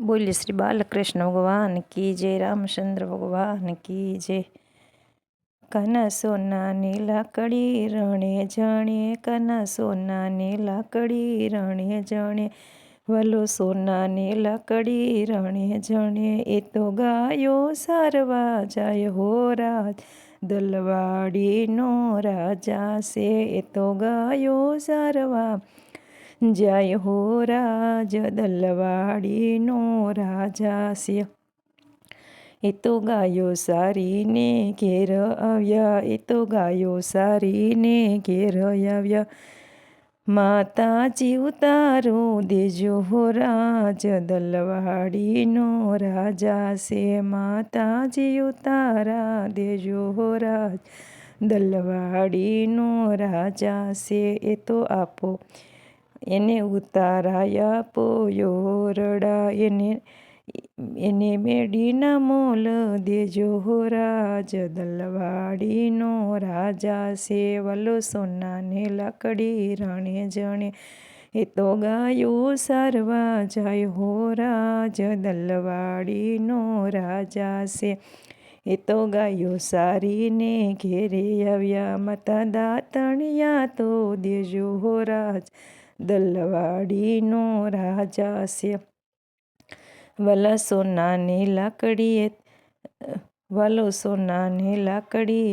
બોલીએ શ્રી બાલકૃષ્ણ ભગવાન કી જય રામચંદ્ર ભગવાન કી જય કાના સોનાની લાકડી રણે જણે કાના સોનાની લાકડી રણે જણે વલો સોનાની લાકડી રણે જણે એ તો ગાયો સારવા જાય હો રાજ દલવાડીનો રાજા છે એ તો ગાયો સારવા જાય હો રાજ દલવાડીનો રાજા છે એ તો ગાયો સારીને ઘેર આવ્યા, એ તો ગાયો સારીને ઘેર આવ્યા. માતાજી ઉતારો દેજો હો રાજ દલવાડીનો રાજા છે માતાજી ઉતારા દેજો હો રાજ દલવાડીનો રાજા છે એ તો આપો એને ઉતારાયા પોયો રડા એને એને મેડીના મોલ દેજો રાજ, દલવાડીનો રાજા છે વલો સોનાને લાકડી રણે જણે. એ તો ગાયો સારવા જાય હો રાજ, દલવાડીનો રાજા છે એ તો ગાયો સારીને ઘેરે આવ્યા. મતા દાતણિયા તો દેજો હો રાજ, દલવાડીનો રાજા છે. વલા સોનાની લાકડીએ વાલો સોનાની લાકડી